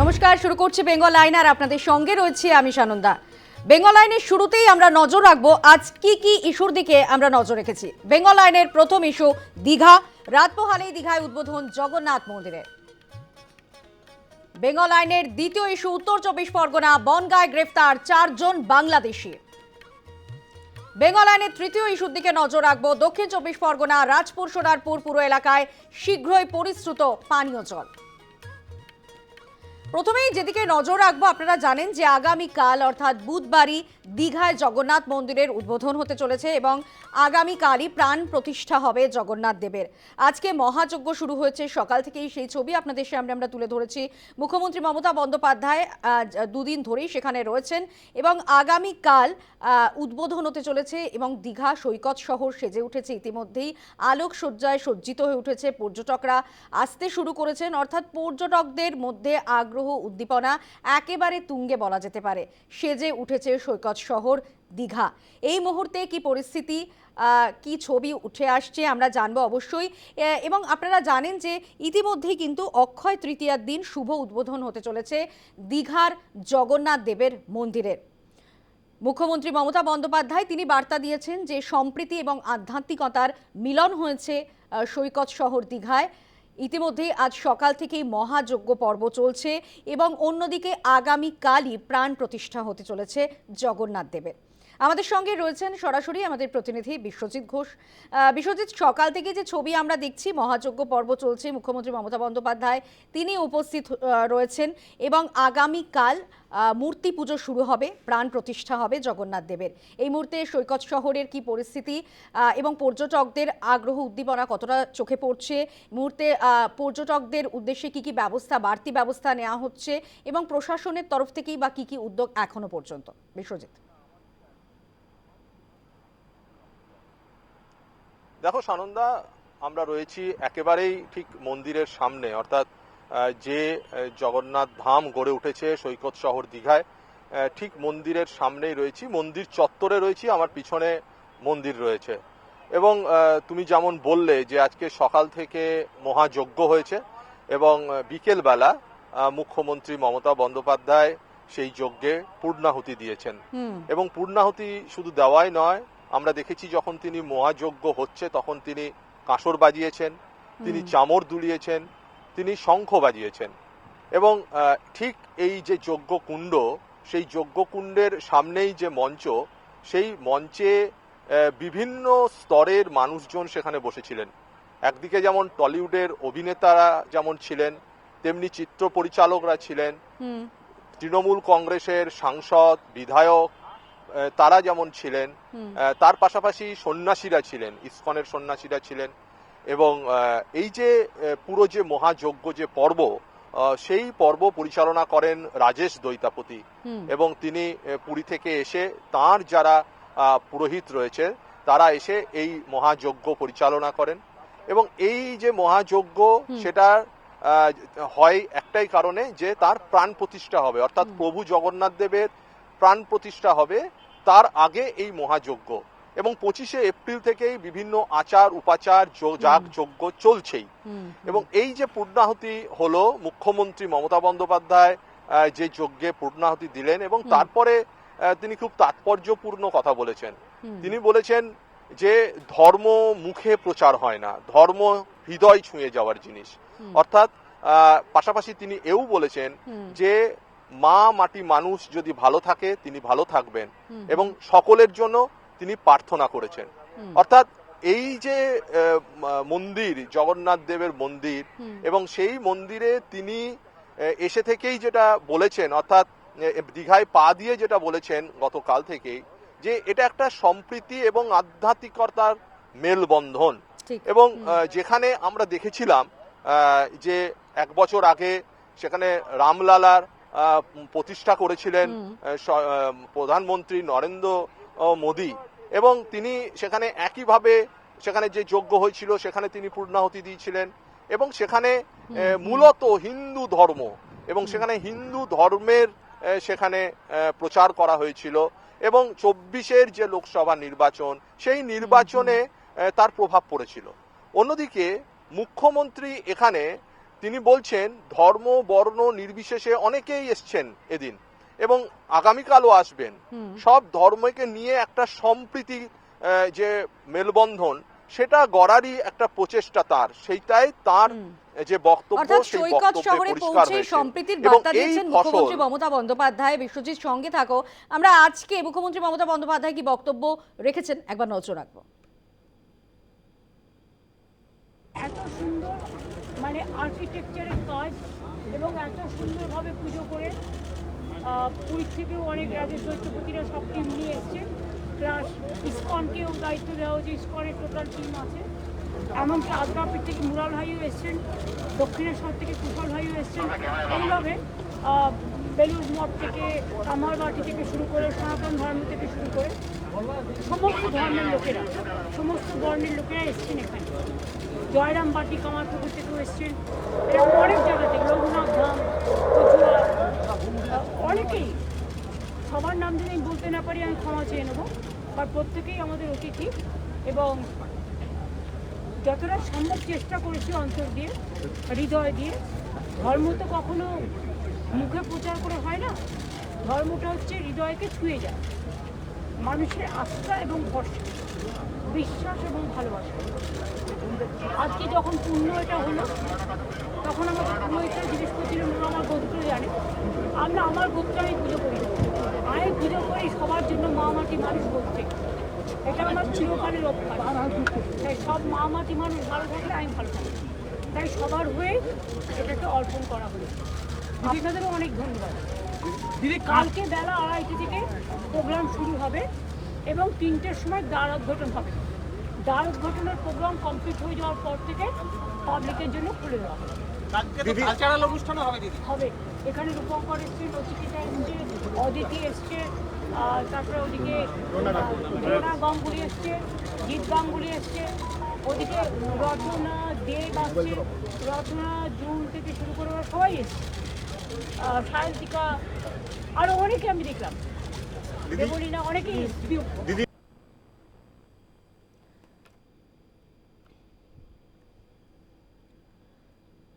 নমস্কার, শুরু করছি বেঙ্গল লাইন আর আপনাদের সঙ্গে রয়েছে আমি সানন্দা। বেঙ্গল লাইনের শুরুতেই আমরা নজর রাখব আজ কি কি ইস্যুর দিকে আমরা নজর রেখেছি। বেঙ্গল লাইনের প্রথম ইস্যু দীঘা। রাত পোহালেই দীঘায় উদ্বোধন জগন্নাথ মন্দিরে। বেঙ্গল লাইনের দ্বিতীয় ইস্যু উত্তর চব্বিশ পরগনা, বনগায় গ্রেফতার চারজন বাংলাদেশি। বেঙ্গল আইনের তৃতীয় ইস্যুর দিকে নজর রাখব দক্ষিণ চব্বিশ পরগনা, রাজপুর, সোনারপুর পুরো এলাকায় শীঘ্রই পরিশ্রুত পানীয় জল। প্রথমেই যেদিকে নজর রাখব, আপনারা জানেন যে আগামীকাল, অর্থাৎ বুধবারই দীঘায় জগন্নাথ মন্দিরের উদ্বোধন হতে চলেছে এবং আগামীকালই প্রাণ প্রতিষ্ঠা হবে জগন্নাথ দেবের। আজকে মহাযজ্ঞ শুরু হয়েছে, সকাল থেকেই সেই ছবি আপনাদের সামনে আমরা তুলে ধরেছি। মুখ্যমন্ত্রী মমতা বন্দ্যোপাধ্যায় দুদিন ধরেই সেখানে রয়েছেন এবং আগামীকাল উদ্বোধন হতে চলেছে এবং দীঘা সৈকত শহর সেজে উঠেছে। ইতিমধ্যেই আলোকসজ্জায় সজ্জিত হয়ে উঠেছে। পর্যটকরা আসতে শুরু করেছেন। অর্থাৎ পর্যটকদের মধ্যে আগ্রহ উদ্দীপনা একেবারে তুঙ্গে বলা যেতে পারে। সেজে উঠেছে সৈকত শহর, দীঘা। এই মুহূর্তে কি পরিস্থিতি কি ছবি উঠে আসছে আমরা জানব অবশ্যই। এবং আপনারা জানেন যে ইতিমধ্যেই কিন্তু অক্ষয় তৃতীয়ার দিন শুভ উদ্বোধন হতে চলেছে দীঘার জগন্নাথ দেবের মন্দিরের। মুখ্যমন্ত্রী মমতা বন্দ্যোপাধ্যায় তিনি বার্তা দিয়েছেন যে সম্প্রীতি এবং আধ্যাত্মিকতার মিলন হয়েছে সৈকত শহর, দীঘায়। ইতিমধ্যেই আজ সকাল থেকেই মহাযজ্ঞ পর্ব চলছে এবং অন্যদিকে আগামীকালই প্রাণ প্রতিষ্ঠা হতে চলেছে জগন্নাথ দেবের। আমাদের সঙ্গে রয়েছেন সরাসরি আমাদের প্রতিনিধি বিশ্বজিৎ ঘোষ। বিশ্বজিৎ, সকাল থেকে যে ছবি আমরা দেখছি, মহাযজ্ঞ পর্ব চলছে, মুখ্যমন্ত্রী মমতা বন্দ্যোপাধ্যায়, তিনি উপস্থিত রয়েছেন এবং আগামীকাল মূর্তি পুজো শুরু হবে, প্রাণ প্রতিষ্ঠা হবে জগন্নাথ দেবের। এই মুহূর্তে সৈকত শহরের কি পরিস্থিতি এবং পর্যটকদের আগ্রহ, উদ্দীপনা কতটা চোখে পড়ছে? মুহূর্তে পর্যটকদের উদ্দেশ্যে কি কি ব্যবস্থা, বাড়তি ব্যবস্থা নেওয়া হচ্ছে এবং প্রশাসনের তরফ থেকেই বা কি কি উদ্যোগ এখনও পর্যন্ত? বিশ্বজিৎ। দেখো সানন্দা আমরা রয়েছি একেবারেই ঠিক মন্দিরের সামনে অর্থাৎ যে জগন্নাথ ধাম গড়ে উঠেছে সৈকত শহর দীঘায় ঠিক মন্দিরের সামনেই রয়েছি মন্দির চত্বরে রয়েছি আমার পিছনে মন্দির রয়েছে। এবং তুমি যেমন বললে যে আজকে সকাল থেকে মহাযজ্ঞ হয়েছে এবং বিকেলবেলা মুখ্যমন্ত্রী মমতা বন্দ্যোপাধ্যায় সেই যজ্ঞে পূর্ণাহুতি দিয়েছেন। এবং পূর্ণাহুতি শুধু দেওয়াই নয় আমরা দেখেছি যখন তিনি মহাযজ্ঞ হচ্ছে তখন তিনি কাঁসর বাজিয়েছেন তিনি চামর দুলিয়েছেন তিনি শঙ্খ বাজিয়েছেন। এবং ঠিক এই যে যজ্ঞ কুণ্ড সেই যজ্ঞ কুণ্ডের সামনেই যে মঞ্চ সেই মঞ্চে বিভিন্ন স্তরের মানুষজন সেখানে বসেছিলেন। একদিকে যেমন টলিউডের অভিনেতারা যেমন ছিলেন তেমনি চিত্র পরিচালকরা ছিলেন তৃণমূল কংগ্রেসের সাংসদ বিধায়ক তারা যেমন ছিলেন তার পাশাপাশি সন্ন্যাসীরা ছিলেন ইস্কনের সন্ন্যাসীরা ছিলেন এবং এই যে পুরো যে মহাযজ্ঞ যে পর্ব সেই পর্ব পরিচালনা করেন রাজেশ দৈতাপতি এবং তিনি পুরী থেকে এসে তার যারা পুরোহিত রয়েছে তারা এসে এই মহাযজ্ঞ পরিচালনা করেন এবং এই যে মহাযজ্ঞ হুম। সেটা আহ, হয় একটাই কারণে যে তার প্রাণ প্রতিষ্ঠা হবে। অর্থাৎ প্রভু জগন্নাথ দেবের প্রাণ প্রতিষ্ঠা হবে তার আগে এই মহাযজ্ঞ। এবং পঁচিশে এপ্রিল থেকেই বিভিন্ন আচার উপাচার যাগ যজ্ঞ চলছেই। এবং এই যে পূর্ণাহুতি হলো মুখ্যমন্ত্রী মমতা বন্দ্যোপাধ্যায় যে যজ্ঞে পূর্ণাহুতি দিলেন এবং তারপরে তিনি খুব তাৎপর্যপূর্ণ কথা বলেছেন। তিনি বলেছেন যে ধর্ম মুখে প্রচার হয় না ধর্ম হৃদয় ছুঁয়ে যাওয়ার জিনিস। অর্থাৎ পাশাপাশি তিনি এও বলেছেন যে মা মাটি মানুষ যদি ভালো থাকে তিনি ভালো থাকবেন। এবং সকলের জন্য তিনি প্রার্থনা করেছেন। অর্থাৎ এই যে মন্দির জগন্নাথ দেবের মন্দির এবং সেই মন্দিরে তিনি এসে থেকেই যেটা বলেছেন অর্থাৎ দীঘায় পা দিয়ে যেটা বলেছেন গতকাল থেকেই যে এটা একটা সম্প্রীতি এবং আধ্যাত্মিকতার মেলবন্ধন। এবং যেখানে আমরা দেখেছিলাম আহ, যে এক বছর আগে সেখানে রামলালার প্রতিষ্ঠা করেছিলেন প্রধানমন্ত্রী নরেন্দ্র মোদী। এবং তিনি সেখানে একইভাবে সেখানে যে যোগ্য হয়েছিল সেখানে তিনি পূর্ণাহুতি দিয়েছিলেন। এবং সেখানে মূলত হিন্দু ধর্ম। এবং সেখানে হিন্দু ধর্মের সেখানে প্রচার করা হয়েছিল। এবং চব্বিশের যে লোকসভা নির্বাচন সেই নির্বাচনে তার প্রভাব পড়েছিল। অন্যদিকে মুখ্যমন্ত্রী এখানে তিনি বলছেন ধর্ম বর্ণ নির্বিশেষে অনেকেই এসছেন এদিন এবং আগামীকালও আসবেন। সব ধর্মকে নিয়ে একটা সম্প্রীতি আহ, যে মেলবন্ধন সেটা গড়ারই একটা প্রচেষ্টা তার। সেইটাই তার যে বক্তব্য সেই শহরে পরিষ্কার পৌঁছে সম্প্রীতির বার্তা দিয়েছেন মুখ্যমন্ত্রী মমতা বন্দ্যোপাধ্যায়। বিশ্বজিৎ সঙ্গে থাকো। আমরা আজকে মুখ্যমন্ত্রী মমতা বন্দ্যোপাধ্যায় কি বক্তব্য রেখেছেন? একবার নজর রাখব। এত সুন্দর মানে আর্কিটেকচারের কাজ এবং এত সুন্দরভাবে পুজো করে পুরীর থেকেও অনেক রাজ্যের দৈত্যপতিরা সব টিম নিয়ে এসছে। প্লাস ইস্কনকেও দায়িত্ব দেওয়া হয়েছে, ইস্কনের টোটাল টিম আছে। এমনকি আদ্রাপির থেকে মুরাল ভাইও এসছেন, দক্ষিণেশ্বর থেকে কুশল ভাইও এসছেন। এইভাবে বেলুর মঠ থেকে, কামারবাটি থেকে শুরু করে, সনাতন ধর্ম থেকে শুরু করে, সমস্ত ধর্মের লোকেরা, সমস্ত বর্ণের লোকেরা এসছেন এখানে। জয়রাম বাটি কামারপুকুর থেকেও এসছেন। এরকম অনেক জায়গা থেকে রঘুনাথ ধাম অনেকেই। সবার নাম যদি বলতে না পারি, আমি ক্ষমা চেয়ে নেব। আর প্রত্যেকেই আমাদের অতিথি এবং যতটা সম্ভব চেষ্টা করেছি অন্তর দিয়ে, হৃদয় দিয়ে। ধর্ম তো কখনো মুখে প্রচার করে হয় না। ধর্মটা হচ্ছে হৃদয়কে ছুঁয়ে যায়। মানুষের আস্থা এবং ভরসা বিশ্বাস এবং ভালোবাসা। আজকে যখন পুণ্য এটা হলো তখন আমাকে পুরোহিতরা জিজ্ঞেস করছিলেন "বাবা, আমার গোত্র জানে? আমরা আমার গোত্র আমি পুজো করি। আমি পুজো করি সবার জন্য মা মাটি মানুষ গোত্রে। এটা আমার চিরকালের অভ্যাস তাই সব মা মাটি মানুষ ভালো থাকলে আমি ভালো থাকি তাই সবার হয়ে এটাকে অর্পণ করা হলো। আপনাদেরও অনেক ধন্যবাদ। দিদি কালকে বেলা আড়াইটে থেকে প্রোগ্রাম শুরু হবে এবং তিনটের সময় দ্বার উদ্ঘাটন হবে। দ্বার উদ্ঘাটনের প্রোগ্রাম কমপ্লিট হয়ে যাওয়ার পর থেকে পাবলিকের জন্য খুলে দেওয়া হবে। কালচারাল অনুষ্ঠানও হবে দিদি। হবে। এখানে রূপঙ্কর এসছে নচিকিতা এসছে অদিতি এসছে তারপরে ওদিকে রোনা গাঙ্গুলি এসছে জিৎ গাঙ্গুলি এসছে ওদিকে রচনা দেব আসছে রচনা জুন থেকে শুরু করে ওরা সবাই এসছে। সায়ন্তিকা আরও অনেকে আমি দেখলাম। দেবলীনা অনেকেই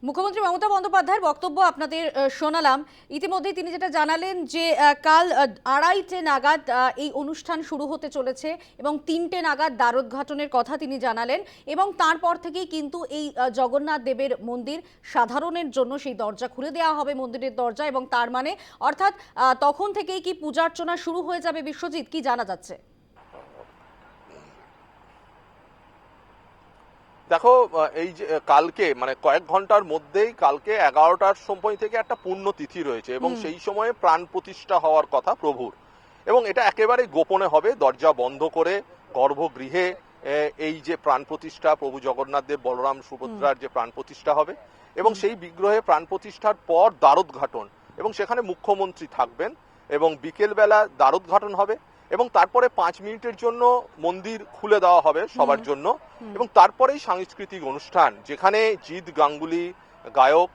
মুখ্যমন্ত্রী মমতা বন্দ্যোপাধ্যায়ের বক্তব্য আপনাদের শোনালাম। ইতিমধ্যে তিনি যেটা জানালেন যে কাল আড়াইটে নাগাদ এই অনুষ্ঠান শুরু হতে চলেছে এবং তিনটে নাগাদ দ্বারোদ্ঘাটনের কথা তিনি জানালেন এবং তারপর থেকেই কিন্তু এই জগন্নাথ দেবের মন্দির সাধারণের জন্য সেই দরজা খুলে দেওয়া হবে, মন্দিরের দরজা এবং তার মানে অর্থাৎ তখন থেকেই কি পূজার্চনা শুরু হয়ে যাবে বিশ্বজিৎ? কি জানা যাচ্ছে? দেখো এই যে কালকে মানে কয়েক ঘণ্টার মধ্যেই কালকে এগারোটার সময় থেকে একটা পূর্ণ তিথি রয়েছে এবং সেই সময়ে প্রাণ প্রতিষ্ঠা হওয়ার কথা প্রভুর। এবং এটা একেবারে গোপনে হবে দরজা বন্ধ করে গর্ভগৃহে এই যে প্রাণ প্রতিষ্ঠা প্রভু জগন্নাথ দেব বলরাম সুভদ্রার যে প্রাণ প্রতিষ্ঠা হবে এবং সেই বিগ্রহে প্রাণ প্রতিষ্ঠার পর দ্বারোদ্ঘাটন এবং সেখানে মুখ্যমন্ত্রী থাকবেন এবং বিকেলবেলা দ্বারোদ্ঘাটন হবে। এবং তারপরে পাঁচ মিনিটের জন্য মন্দির খুলে দেওয়া হবে সবার জন্য। এবং তারপরেই সাংস্কৃতিক অনুষ্ঠান যেখানে জিৎ গাঙ্গুলি গায়ক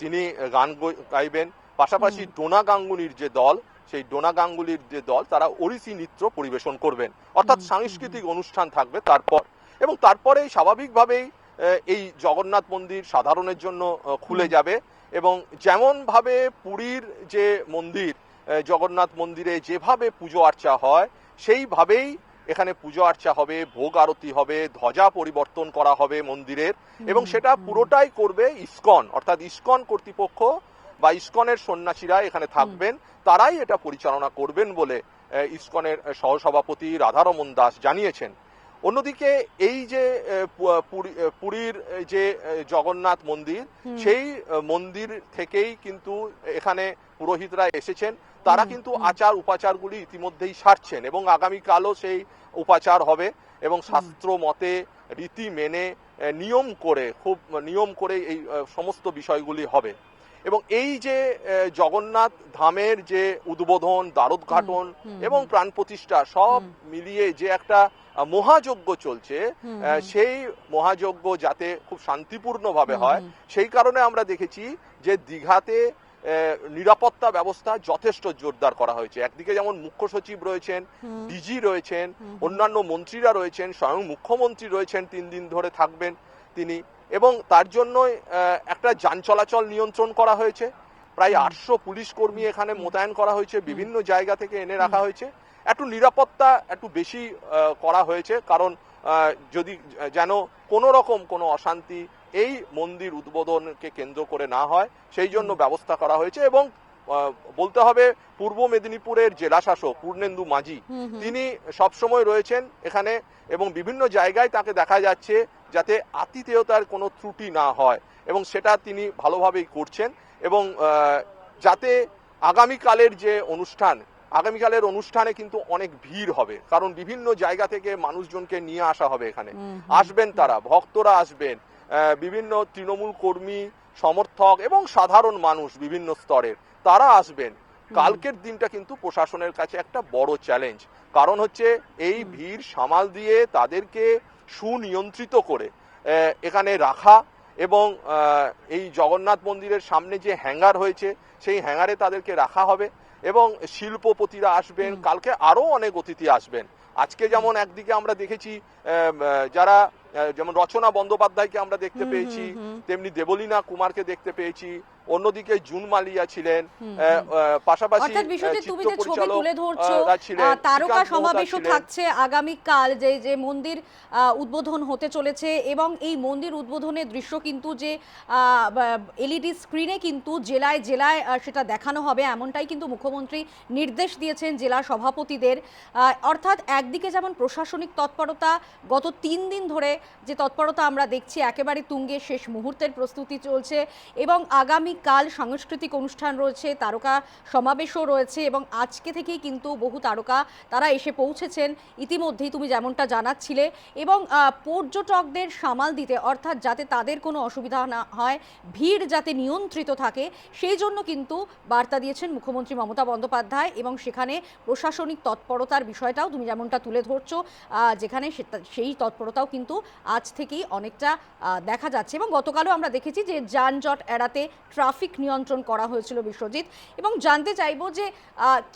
তিনি গান গাইবেন। পাশাপাশি ডোনা গাঙ্গুলির যে দল সেই ডোনা গাঙ্গুলির যে দল তারা ওড়িশি নৃত্য পরিবেশন করবেন। অর্থাৎ সাংস্কৃতিক অনুষ্ঠান থাকবে তারপর। এবং তারপরেই স্বাভাবিকভাবেই এই জগন্নাথ মন্দির সাধারণের জন্য খুলে যাবে। এবং যেমন ভাবে পুরীর যে মন্দির জগন্নাথ মন্দিরে যেভাবে পুজো আর্চা হয় সেইভাবেই এখানে পুজো আর্চা হবে ভোগ আরতি হবে ধ্বজা পরিবর্তন করা হবে মন্দিরের। এবং সেটা পুরোটাই করবে ইসকন অর্থাৎ ইসকন কর্তৃপক্ষ বা ইসকনের সন্ন্যাসীরা এখানে থাকবেন। তারাই এটা পরিচালনা করবেন বলে ইসকনের সহসভাপতি রাধারমন দাস জানিয়েছেন। অন্যদিকে এই যে পুরীর যে জগন্নাথ মন্দির সেই মন্দির থেকেই কিন্তু এখানে পুরোহিতরা এসেছেন। তারা কিন্তু আচার উপাচারগুলি ইতিমধ্যেই সারছেন এবং আগামীকালও সেই উপাচার হবে এবং শাস্ত্র মতে রীতি মেনে নিয়ম করে খুব নিয়ম করে এই সমস্ত বিষয়গুলি হবে। এবং এই যে জগন্নাথ ধামের যে উদ্বোধন দ্বারোদ্ঘাটন এবং প্রাণ প্রতিষ্ঠা সব মিলিয়ে যে একটা মহাযজ্ঞ চলছে সেই মহাযজ্ঞ যাতে খুব শান্তিপূর্ণভাবে হয় সেই কারণে আমরা দেখেছি যে দীঘাতে নিরাপত্তা ব্যবস্থা যথেষ্ট জোরদার করা হয়েছে। একদিকে যেমন মুখ্য সচিব রয়েছেন ডিজি রয়েছেন অন্যান্য মন্ত্রীরা রয়েছেন স্বয়ং মুখ্যমন্ত্রী রয়েছেন তিন দিন ধরে থাকবেন তিনি। এবং তার জন্যই আহ, একটা যান চলাচল নিয়ন্ত্রণ করা হয়েছে। প্রায় আটশো পুলিশ কর্মী এখানে মোতায়েন করা হয়েছে বিভিন্ন জায়গা থেকে এনে রাখা হয়েছে। একটু নিরাপত্তা একটু বেশি করা হয়েছে। কারণ যদি যেন কোনো রকম কোনো অশান্তি এই মন্দির উদ্বোধনকে কেন্দ্র করে না হয় সেই জন্য ব্যবস্থা করা হয়েছে এবং বলতে হবে পূর্ব মেদিনীপুরের জেলা শাসক পূর্ণেন্দু মাঝি তিনি সবসময় রয়েছেন এখানে এবং বিভিন্ন জায়গায় তাকে দেখা যাচ্ছে যাতে আতিথেয়তার কোনো ত্রুটি না হয় এবং সেটা তিনি ভালোভাবেই করছেন এবং যাতে আগামীকালের যে অনুষ্ঠান আগামীকালের অনুষ্ঠানে কিন্তু অনেক ভিড় হবে কারণ বিভিন্ন জায়গা থেকে মানুষজনকে নিয়ে আসা হবে এখানে। আসবেন তারা ভক্তরা আসবেন। বিভিন্ন তৃণমূল কর্মী সমর্থক এবং সাধারণ মানুষ বিভিন্ন স্তরের তারা আসবেন। কালকের দিনটা কিন্তু প্রশাসনের কাছে একটা বড় চ্যালেঞ্জ কারণ হচ্ছে এই ভিড় সামাল দিয়ে তাদেরকে সুনিয়ন্ত্রিত করে এখানে রাখা এবং এই জগন্নাথ মন্দিরের সামনে যে হ্যাঙ্গার হয়েছে সেই হ্যাঙ্গারে তাদেরকে রাখা হবে এবং শিল্পপতিরা আসবেন। কালকে আরও অনেক অতিথি আসবেন। আজকে যেমন একদিকে আমরা দেখেছি যারা যেমন রচনা বন্দ্যোপাধ্যায়কে আমরা দেখতে পেয়েছি তেমনি দেবলীনা কুমারকে দেখতে পেয়েছি। অন্যদিকে জুন মালিয়া ছিলেন পাশাপাশি তুমি যে ছবি তুলে ধরছো তারকা সমাবেশও। থাকছে আগামীকাল যে যে মন্দির উদ্বোধন হতে চলেছে এবং এই মন্দির উদ্বোধনের দৃশ্য কিন্তু যে এলইডি স্ক্রিনে কিন্তু জেলায় জেলায় সেটা দেখানো হবে এমনটাই কিন্তু মুখ্যমন্ত্রী নির্দেশ দিয়েছেন জেলা সভাপতিদের অর্থাৎ একদিকে যেমন প্রশাসনিক তৎপরতা গত তিন দিন ধরে যে তৎপরতা আমরা দেখছি একেবারে তুঙ্গে শেষ মুহূর্তের প্রস্তুতি চলছে এবং আগামীকাল সাংস্কৃতিক অনুষ্ঠান রয়েছে, তারকা সমাবেশও রয়েছে এবং আজকে থেকেই কিন্তু বহু তারকা তারা এসে পৌঁছেছেন। ইতিমধ্যেই তুমি যেমনটা জানাচ্ছিলে এবং পর্যটকদের সামাল দিতে অর্থাৎ যাতে তাদের কোনো অসুবিধা না হয়, ভিড় যাতে নিয়ন্ত্রিত থাকে, সেই জন্য কিন্তু বার্তা দিয়েছেন মুখ্যমন্ত্রী মমতা বন্দ্যোপাধ্যায় এবং সেখানে প্রশাসনিক তৎপরতার বিষয়টাও তুমি যেমনটা তুলে ধরছো যেখানে সেই তৎপরতাও কিন্তু আজ থেকেই অনেকটা দেখা যাচ্ছে এবং গতকালও আমরা দেখেছি যে যানজট এড়াতে ট্রাফিক নিয়ন্ত্রণ করা হয়েছিল বিশ্বজিৎ। এবং জানতে চাইব যে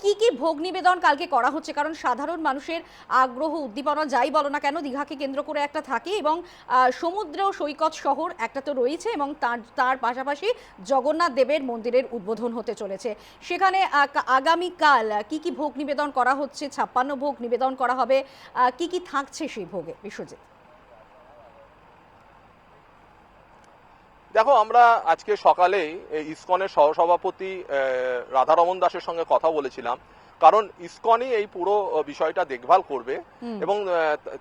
কি কি ভোগ নিবেদন কালকে করা হচ্ছে? কারণ সাধারণ মানুষের আগ্রহ, উদ্দীপনা যাই বলো না কেন, দীঘাকে কেন্দ্র করে একটা থাকে এবং সমুদ্র সৈকত শহর একটা তো রয়েছে এবং তার তার পাশাপাশি জগন্নাথ দেবের মন্দিরের উদ্বোধন হতে চলেছে। সেখানে আগামীকাল কি কি ভোগ নিবেদন করা হচ্ছে? ছাপ্পান্ন ভোগ নিবেদন করা হবে। কি কি থাকছে সেই ভোগে? বিশ্বজিৎ। দেখো আমরা আজকে সকালেই এই ইসকনের সহসভাপতি রাধারমন দাসের সঙ্গে কথা বলেছিলাম। কারণ ইসকনই এই পুরো বিষয়টা দেখভাল করবে এবং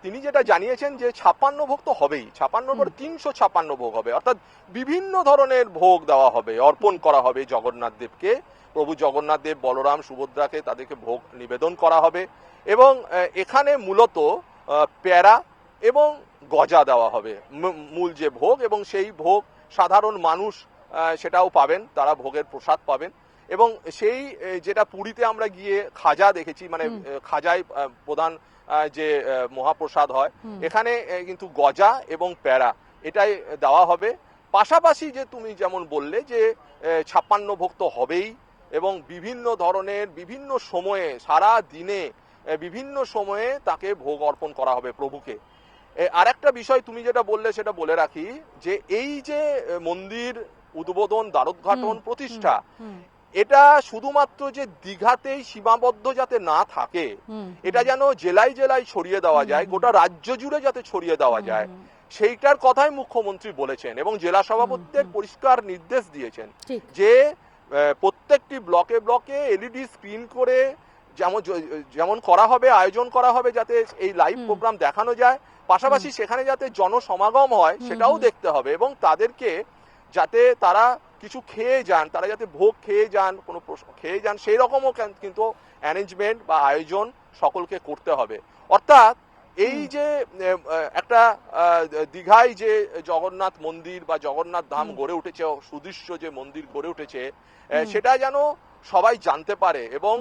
তিনি যেটা জানিয়েছেন যে ছাপান্ন ভোগ তো হবেই। ছাপান্নর পর তিনশো ছাপান্ন ভোগ হবে। অর্থাৎ বিভিন্ন ধরনের ভোগ দেওয়া হবে অর্পণ করা হবে জগন্নাথ দেবকে। প্রভু জগন্নাথ দেব বলরাম সুভদ্রাকে তাদেরকে ভোগ নিবেদন করা হবে এবং এখানে মূলত প্যারা এবং গজা দেওয়া হবে। মূল যে ভোগ এবং সেই ভোগ সাধারণ মানুষ সেটাও পাবেন তারা ভোগের প্রসাদ পাবেন। এবং সেই যেটা পুরীতে আমরা গিয়ে খাজা দেখেছি মানে খাজায় প্রধান যে মহাপ্রসাদ হয় এখানে কিন্তু গজা এবং প্যারা এটাই দেওয়া হবে। পাশাপাশি যে তুমি যেমন বললে যে ছাপ্পান্ন ভোগ তো হবেই এবং বিভিন্ন ধরনের বিভিন্ন সময়ে সারা দিনে বিভিন্ন সময়ে তাকে ভোগ অর্পণ করা হবে প্রভুকে। আর একটা বিষয় তুমি যেটা বললে সেটা বলে রাখি যে এই যে মন্দির উদ্বোধন দ্বারোদ্ঘাটন প্রতিষ্ঠা এটা শুধুমাত্র যে দীঘাতেই সীমাবদ্ধ যাতে না থাকে এটা যেন জেলায় জেলায় ছড়িয়ে দেওয়া যায় গোটা রাজ্য জুড়ে যাতে ছড়িয়ে দেওয়া যায় সেইটার কথাই মুখ্যমন্ত্রী বলেছেন এবং জেলা সভাপতিদের পরিষ্কার নির্দেশ দিয়েছেন যে প্রত্যেকটি ব্লকে ব্লকে এলইডি স্ক্রিন করে যেমন যেমন করা হবে আয়োজন করা হবে যাতে এই লাইভ প্রোগ্রাম দেখানো যায় পাশাপাশি সেখানে যাতে জনসমাগম হয় সেটাও দেখতে হবে এবং তাদেরকে যাতে তারা কিছু খেয়ে যান তারা যাতে ভোগ খেয়ে যান কোনো খেয়ে যান সেই রকমও কেন- কিন্তু অ্যারেঞ্জমেন্ট বা আয়োজন সকলকে করতে হবে। অর্থাৎ এই যে একটা দীঘায় যে জগন্নাথ মন্দির বা জগন্নাথ ধাম গড়ে উঠেছে সুদৃশ্য যে মন্দির গড়ে উঠেছে সেটা যেন সবাই জানতে পারে এবং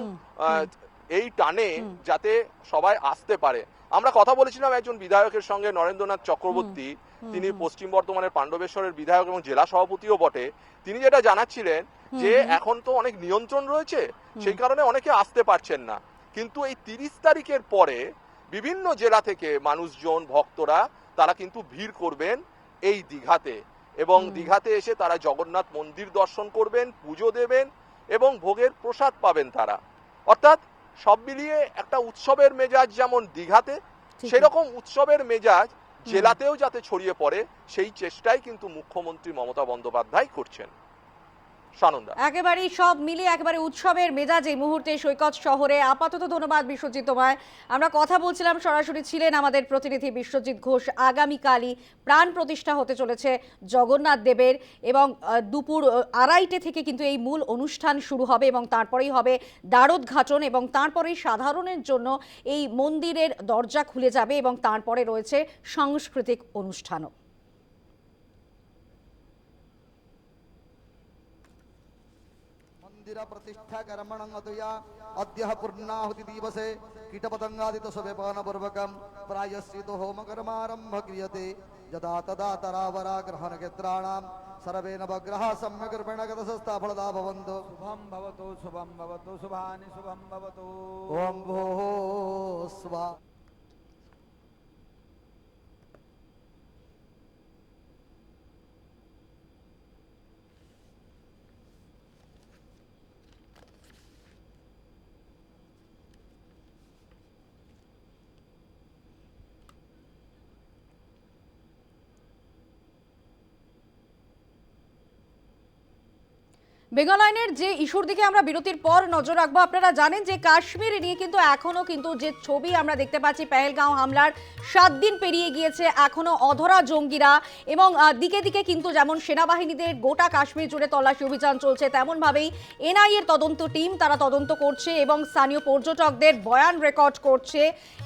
এই টানে যাতে সবাই আসতে পারে। আমরা কথা বলেছিলাম একজন বিধায়কের সঙ্গে নরেন্দ্রনাথ চক্রবর্তী। তিনি পশ্চিম বর্ধমানের পাণ্ডবেশ্বরের বিধায়ক এবং জেলা সভাপতিও বটে। তিনি যেটা জানাচ্ছিলেন যে এখন তো অনেক নিয়ন্ত্রণ রয়েছে সেই কারণে অনেকে আসতে পারছেন না। কিন্তু এই তিরিশ তারিখের পরে বিভিন্ন জেলা থেকে মানুষজন ভক্তরা তারা কিন্তু ভিড় করবেন এই দিঘাতে। এবং দিঘাতে এসে তারা জগন্নাথ মন্দির দর্শন করবেন পুজো দেবেন এবং ভোগের প্রসাদ পাবেন তারা। অর্থাৎ সব মিলিয়ে একটা উৎসবের মেজাজ যেমন দীঘাতে সেরকম উৎসবের মেজাজ জেলাতেও যাতে ছড়িয়ে পড়ে সেই চেষ্টাই কিন্তু মুখ্যমন্ত্রী মমতা বন্দ্যোপাধ্যায় করছেন। একেবারেই সব মিলিয়ে একেবারে উৎসবের মেজাজ এই মুহূর্তে সৈকত শহরে। আপাতত ধন্যবাদ বিশ্বজিৎ তোমায়। আমরা কথা বলছিলাম, সরাসরি ছিলেন আমাদের প্রতিনিধি বিশ্বজিৎ ঘোষ। আগামীকালই প্রাণ প্রতিষ্ঠা হতে চলেছে জগন্নাথ দেবের এবং দুপুর আড়াইটে থেকে কিন্তু এই মূল অনুষ্ঠান শুরু হবে এবং তারপরেই হবে দ্বারোদ্ঘাটন এবং তারপরেই সাধারণের জন্য এই মন্দিরের দরজা খুলে যাবে এবং তারপরে রয়েছে সাংস্কৃতিক অনুষ্ঠানও। രുദ്രപ്രതിഷ്ഠകരമണങ്ങതുയാ पूर्वक പൂർണ്ണാഹുതി तो होम പ്രായശ്രിത ഹോമകർമാരംഭ ക്രിയത്തെ यदा तदा तरावराग्रहणक्षेत्राणां सर्वे नवग्रहाः सम्यग्रहणगतसस्ताफलदा भवन्तु शुभम भवतु शुभम भवतु शुभानि शुभम भवतु। ओम भो स्वाहा বেঙ্গল আইনের যে ইস্যুর দিকে আমরা বিরতির পর নজর রাখব, আপনারা জানেন যে কাশ্মীর নিয়ে কিন্তু এখনও কিন্তু যে ছবি আমরা দেখতে পাচ্ছি, পেহেলগাঁও হামলার সাত দিন পেরিয়ে গিয়েছে, এখনও অধরা জঙ্গিরা এবং দিকে দিকে কিন্তু যেমন সেনাবাহিনীদের গোটা কাশ্মীর জুড়ে তল্লাশি অভিযান চলছে, তেমনভাবেই এনআইএর তদন্ত টিম তারা তদন্ত করছে এবং স্থানীয় পর্যটকদের বয়ান রেকর্ড করছে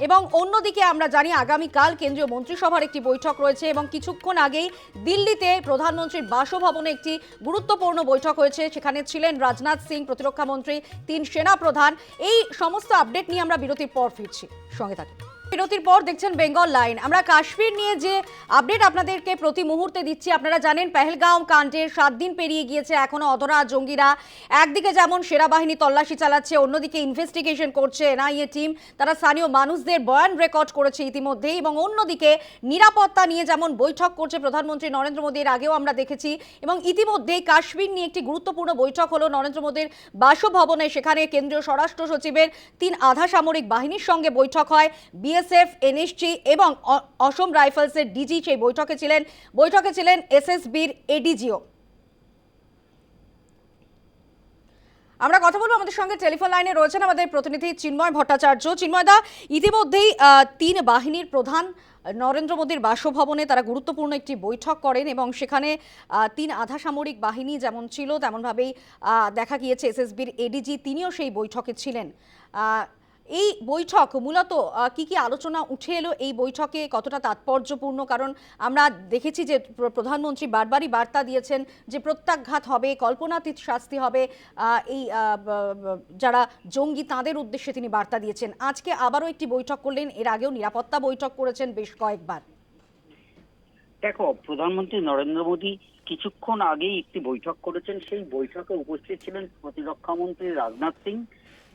এবং অন্যদিকে আমরা জানি আগামীকাল কেন্দ্রীয় মন্ত্রিসভার একটি বৈঠক রয়েছে এবং কিছুক্ষণ আগেই দিল্লিতে প্রধানমন্ত্রীর বাসভবনে একটি গুরুত্বপূর্ণ বৈঠক হয়েছে সেখানে ছিলেন রাজনাথ সিং, প্রতিরক্ষা মন্ত্রী, তিন সেনা প্রধান। এই সমস্ত আপডেট নিয়ে আমরা বিরতির পর ফিরছি। সঙ্গে থাকি বিরতির পর দেখছেন বেঙ্গল লাইন। আমরা কাশ্মীর নিয়ে যে আপডেট আপনাদেরকে প্রতি মুহূর্তে দিচ্ছি, আপনারা জানেন পেহেলগাঁও কাণ্ডের সাত দিন পেরিয়ে গিয়েছে এখনও অধরা জঙ্গিরা। একদিকে যেমন সেনাবাহিনী তল্লাশি চালাচ্ছে, অন্যদিকে ইনভেস্টিগেশন করছে এনআইএ টিম তারা স্থানীয় মানুষদের বয়ান রেকর্ড করেছে ইতিমধ্যেই এবং অন্যদিকে নিরাপত্তা নিয়ে যেমন বৈঠক করছে প্রধানমন্ত্রী নরেন্দ্র মোদীর আগেও আমরা দেখেছি। এবং ইতিমধ্যেই কাশ্মীর নিয়ে একটি গুরুত্বপূর্ণ বৈঠক হলো নরেন্দ্র মোদীর বাসভবনে। সেখানে কেন্দ্রীয় স্বরাষ্ট্র সচিবের তিন আধা সামরিক বাহিনীর সঙ্গে বৈঠক হয়। বিএসএফ এনএসজি এবং অসম রাইফেলসের ডিজি সেই বৈঠকে ছিলেন বৈঠকে ছিলেন এসএসবির এডিজিও। আমরা কথা বলব আমাদের সঙ্গে টেলিফোন লাইনে রয়েছেন আমাদের প্রতিনিধি চিন্ময় ভট্টাচার্য। চিন্ময়দা ইতিমধ্যেই তিন বাহিনীর প্রধান নরেন্দ্র মোদীর বাসভবনে তারা গুরুত্বপূর্ণ একটি বৈঠক করেন এবং সেখানে তিন আধা সামরিক বাহিনী যেমন ছিল তেমনভাবেই দেখা গিয়েছে এসএসবির এডিজি, তিনিও সেই বৈঠকে ছিলেন। এই বৈঠক মূলত কি কি আলোচনা উঠে এলো এই বৈঠকে কতটা তাৎপর্যপূর্ণ? কারণ আমরা দেখেছি যে প্রধানমন্ত্রী বারবারই বার্তা দিয়েছেন যে প্রত্যাঘাত হবে, কল্পনাতীত শাস্তি হবে। এই যারা জঙ্গি তাদের উদ্দেশ্যে তিনি বার্তা দিয়েছেন। আজকে আবারও একটি বৈঠক করলেন। এর আগেও নিরাপত্তা বৈঠক করেছেন বেশ কয়েকবার। দেখো, প্রধানমন্ত্রী নরেন্দ্র মোদী কিছুক্ষণ আগেই একটি বৈঠক করেছেন। সেই বৈঠকে উপস্থিত ছিলেন প্রতিরক্ষা মন্ত্রী Rajnath Singh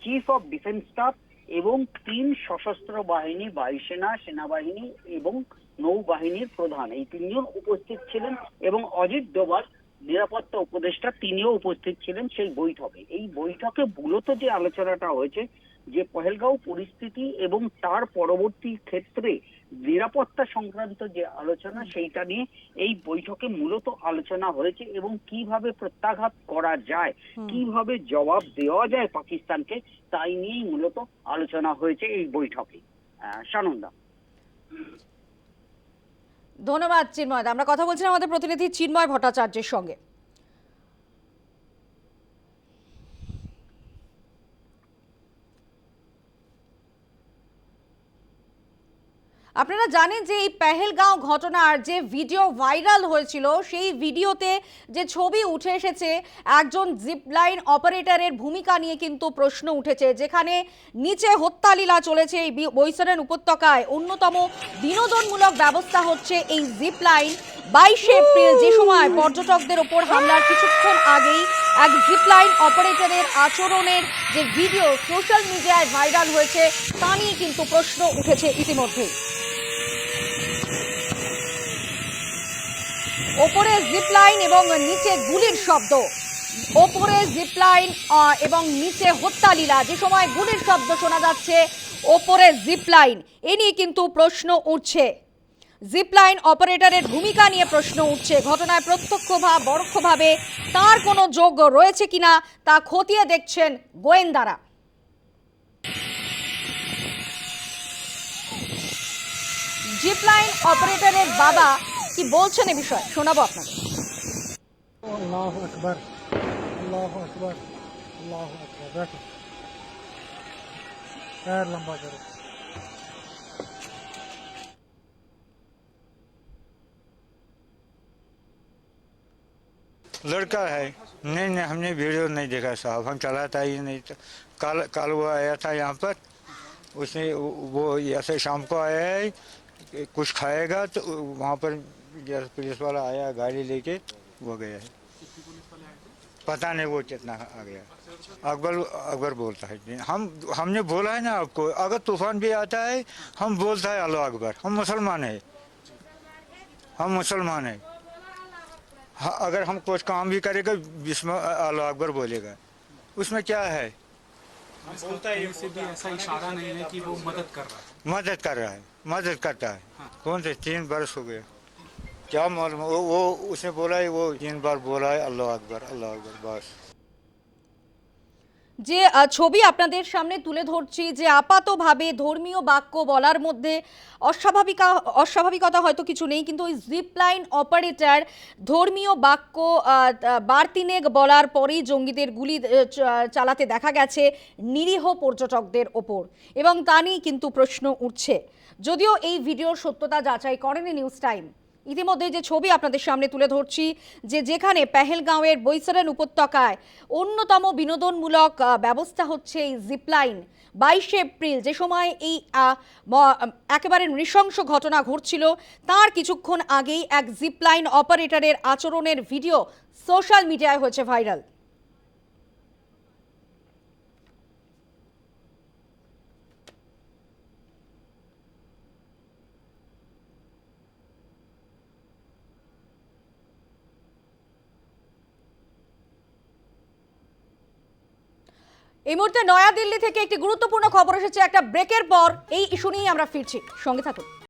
chief of defence staff এবং তিন সশস্ত্র বাহিনী বায়ুসেনা সেনাবাহিনী এবং নৌবাহিনীর প্রধান। এই তিনজন উপস্থিত ছিলেন এবং অজিত ডোভাল নিরাপত্তা উপদেষ্টা, তিনিও উপস্থিত ছিলেন সেই বৈঠকে। এই বৈঠকে মূলত যে আলোচনাটা হয়েছে যে পহেলগাঁও পরিস্থিতি এবং তার পরবর্তী ক্ষেত্রে নিরাপত্তা সংক্রান্ত যে আলোচনা সেইটা নিয়ে এই বৈঠকে মূলত আলোচনা হয়েছে এবং কীভাবে প্রত্যাঘাত করা যায় কীভাবে জবাব দেওয়া যায় পাকিস্তানকে তাই নিয়েই মূলত আলোচনা হয়েছে এই বৈঠকে। আহ, সানন্দা। ধন্যবাদ চিন্ময় আমরা কথা বলছিলাম আমাদের প্রতিনিধি চিন্ময় ভট্টাচার্যের সঙ্গে। আপনারা জানেন যে এই পেহেলগাঁও ঘটনার যে ভিডিও ভাইরাল হয়েছিল, সেই ভিডিওতে যে ছবি উঠে এসেছে, একজন জিপলাইন অপারেটরের ভূমিকা নিয়ে কিন্তু প্রশ্ন উঠেছে, যেখানে নিচে হত্যালীলা চলেছে এই বৈশারেন উপত্যকায়। অন্যতম বিনোদনমূলক ব্যবস্থা হচ্ছে এই জিপলাইন বাইশে এপ্রিল যে সময় পর্যটকদের ওপর হামলার কিছুক্ষণ আগেই এক জিপলাইন অপারেটরের আচরণের যে ভিডিও সোশ্যাল মিডিয়ায় ভাইরাল হয়েছে, তা নিয়ে কিন্তু প্রশ্ন উঠেছে ইতিমধ্যেই। ওপরে জিপ লাইন এবং নিচে গুলির শব্দ। ওপরে জিপ লাইন এবং নিচে হত্যালীলা, যে সময় গুলির শব্দ শোনা যাচ্ছে, ওপরে জিপ লাইন এ নিয়ে কিন্তু প্রশ্ন উঠছে। জিপলাইন অপারেটরের ভূমিকা নিয়ে প্রশ্ন উঠছে। ঘটনায় প্রত্যক্ষ বা পরোক্ষভাবে তার কোনো যোগ রয়েছে কিনা তা খতিয়ে দেখছেন গোয়েন্দারা। জিপলাইন অপারেটরের বাবা কি বলছেন এ বিষয়ে শোনাবো আপনাদের अल्लाह अकबर अल्लाह अकबर अल्लाह अकबर बैठो पैर लंबा करो लड़का है नहीं नहीं हमने वीडियो नहीं देखा साहब हम चलाता ही नहीं था कल कल वो आया था यहाँ पर उसने वो ऐसे शाम को आया है कि कुछ खाएगा तो वहाँ पर पुलिस वाला आया गाड़ी लेके वो गया है। पता नहीं वो कितना आ गया। अकबर अकबर बोलता है हम हमने बोला है ना आपको अगर तूफ़ान भी आता है हम बोलता है अल्लाह अकबर हम मुसलमान है। हम मुसलमान है। हाँ, अगर हम कुछ काम भी करेगा बिस्म अल्लाह अकबर बोलेगा। उसमें क्या है? से भी ऐसा इशारा नहीं है कि वो मदद कर रहा है। मदद कर रहा है मदद करता है। हाँ। कौन से? तीन बरस हो गए। क्या मालूम? वो, वो उसने बोला है वो तीन बार बोला है अल्लाह अकबर अल्लाह अकबर बस। যে ছবি আপনাদের সামনে তুলে ধরছি যে আপাতভাবে ধর্মীয় বাক্য বলার মধ্যে অস্বাভাবিকা অস্বাভাবিকতা হয়তো কিছু নেই কিন্তু ওই জিপ লাইন অপারেটর ধর্মীয় বাক্য আহ, আহ, বার তিনেক বলার পরেই জঙ্গিদের গুলি চালাতে দেখা গেছে নিরীহ পর্যটকদের ওপর। এবং তা কিন্তু প্রশ্ন উঠছে। যদিও এই ভিডিওর সত্যতা যাচাই করেনি নিউজ টাইম। ইতিমধ্যে যে ছবি আপনাদের সামনে তুলে ধরছি, যে যেখানে পেহেলগাঁওয়ের বৈসরেন উপত্যকায় অন্যতম বিনোদনমূলক ব্যবস্থা হচ্ছে এই জিপলাইন বাইশে এপ্রিল, যে সময় এই একেবারে নৃশংস ঘটনা ঘটছিল, তার কিছুক্ষণ আগেই এক জিপলাইন অপারেটরের আচরণের ভিডিও সোশ্যাল মিডিয়ায় হয়েছে ভাইরাল এই মুহূর্তে নয়াদিল্লি থেকে একটি গুরুত্বপূর্ণ খবর এসেছে। একটা ব্রেকের পর এই ইস্যু নিয়েই আমরা ফিরছি। সঙ্গে থাকুন।